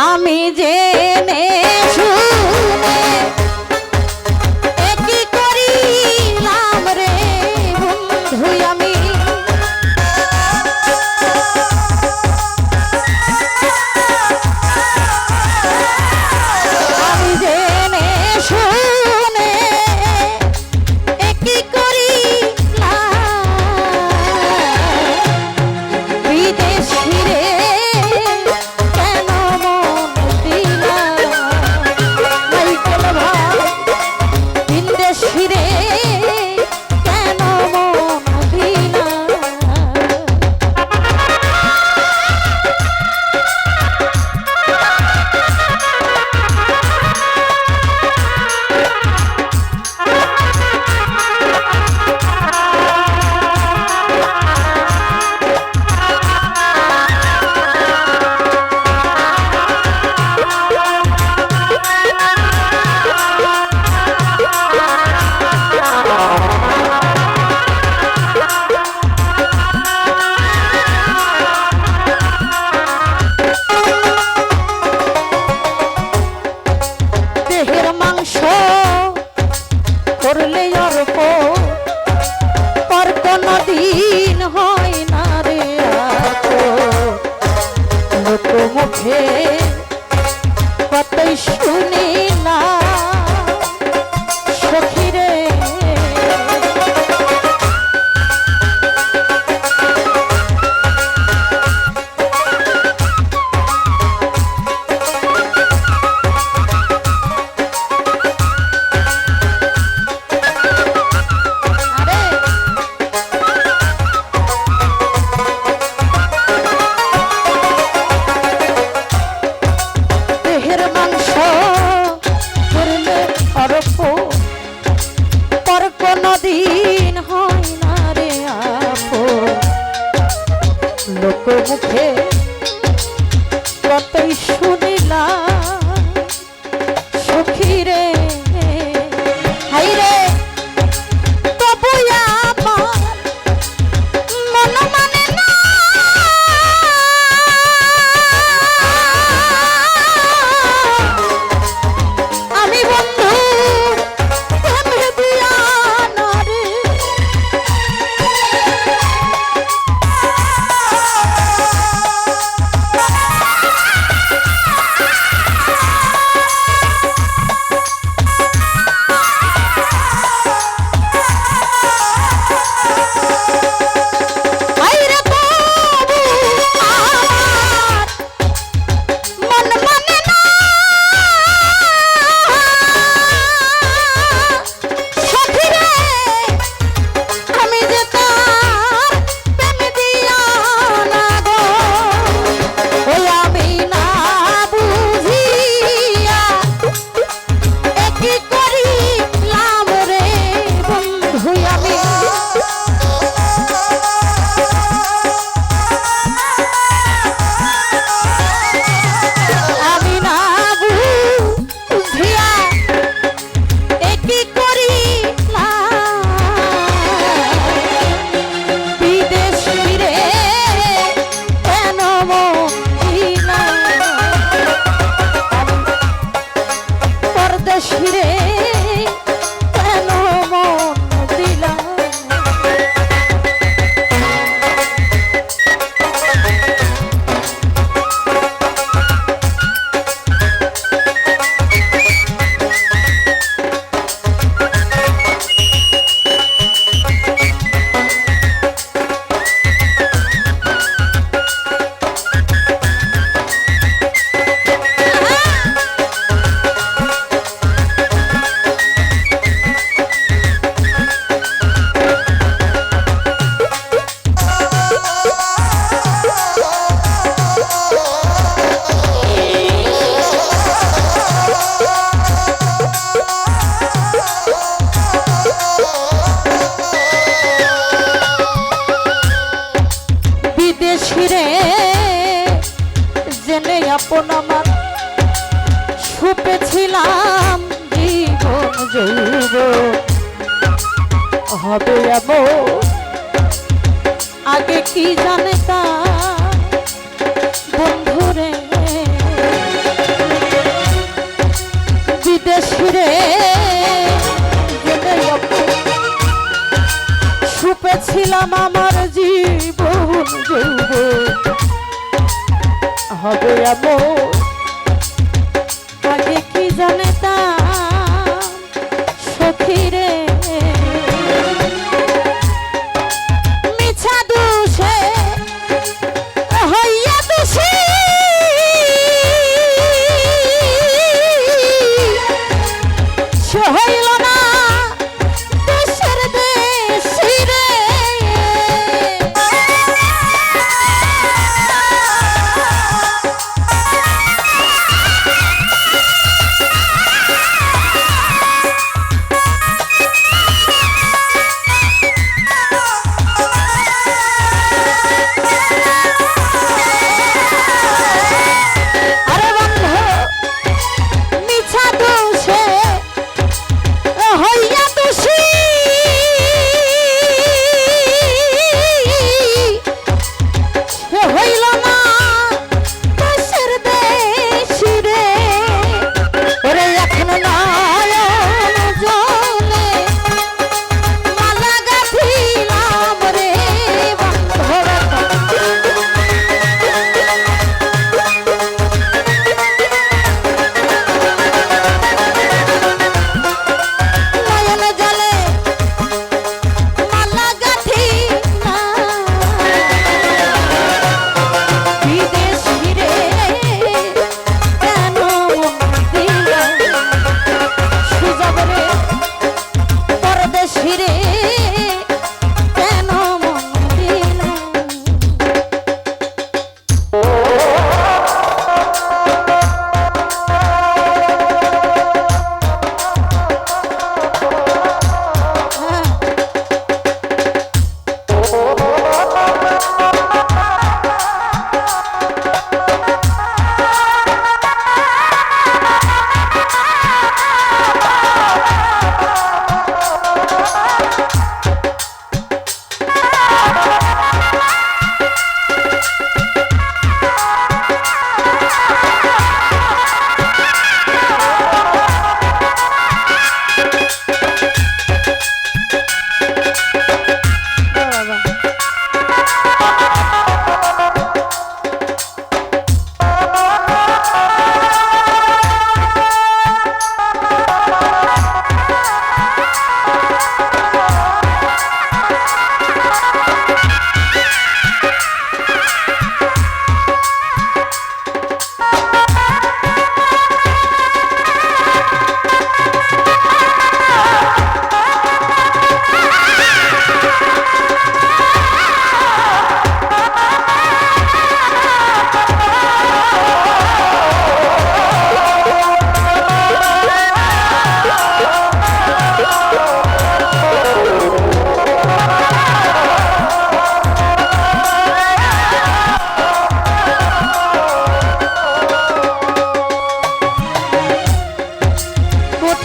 আমি জেনে বোঝে কত শুনি আপন আমার সুপেছিলাম জীবন জৈব হবে এমন, আগে কি জানে তা বন্ধুরে? বিদেশিরে সুপেছিলাম আমার যাব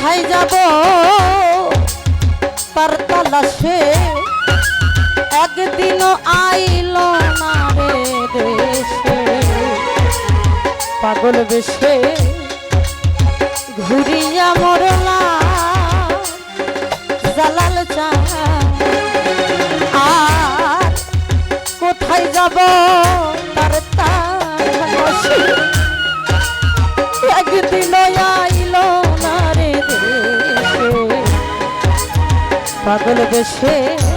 কোথায় যাব? তার তালাশে একদিন আইল না রে দেশে। পাগল বেশে ঘুরিয়া মরলা জালাল চা পাগল দেশে